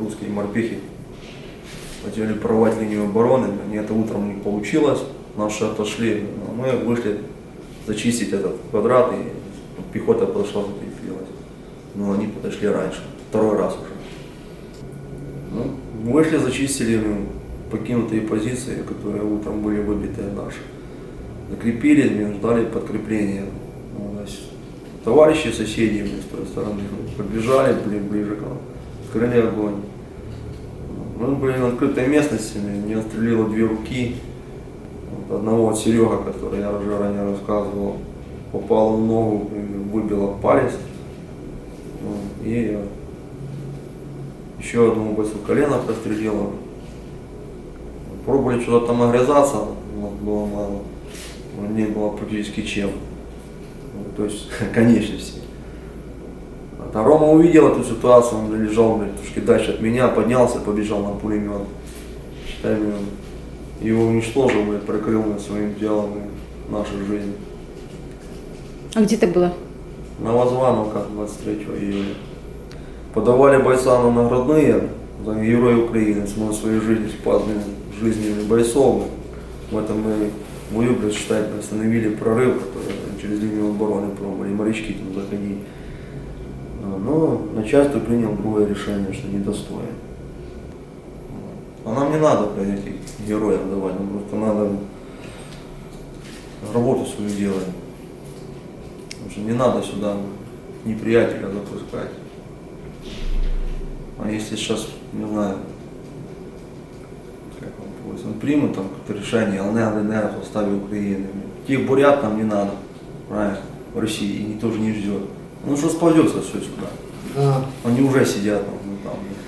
русские морпехи хотели прорвать линию обороны, они это утром не получилось, наши отошли, но мы вышли зачистить этот квадрат, и пехота подошла закрепилась. Но они подошли раньше, второй раз уже. Ну, вышли, зачистили ну, покинутые позиции, которые утром были выбиты наши. Закрепились, блин, ждали подкрепления. Ну, товарищи, соседи с той стороны ну, подбежали блин, ближе к нам, открыли огонь. Мы были на открытой местности, мне отстрелило две руки. Вот одного от Серега, который я уже ранее рассказывал, попал в ногу, выбило палец. Ну, И еще одному бойцу колено прострелило. Пробовали что-то там огрязаться, но было мало. Не было практически чем. Ну, То есть конечности. А Рома увидел эту ситуацию, он лежал, блядь, тушки дальше от меня, поднялся, побежал на пулемет. Считай, блин, его уничтожил, блядь, прикрыл блядь, своим телом блядь, нашу жизнь. А где это было? На Возвановках 23 июля. Подавали бойцам на наградные за Герой Украины, смог своей жизни спас блин, жизни бойцов. В этом мы бою, блядь, считай, мы остановили прорыв, который через линию обороны пробовали, морячки там заходить. Начальство приняло другое решение, что недостоин. А нам не надо, блядь, этих героев давать, нам просто надо работу свою делать. Потому что не надо сюда неприятеля запускать. А если сейчас, не знаю, как вам повысить, он примут там решение, ЛНР, ЛНР в составе Украины. Тех бурят нам не надо, правильно, в России, и никто же не ждет. Ну что сползется все сюда. А. Они уже сидят ну, там,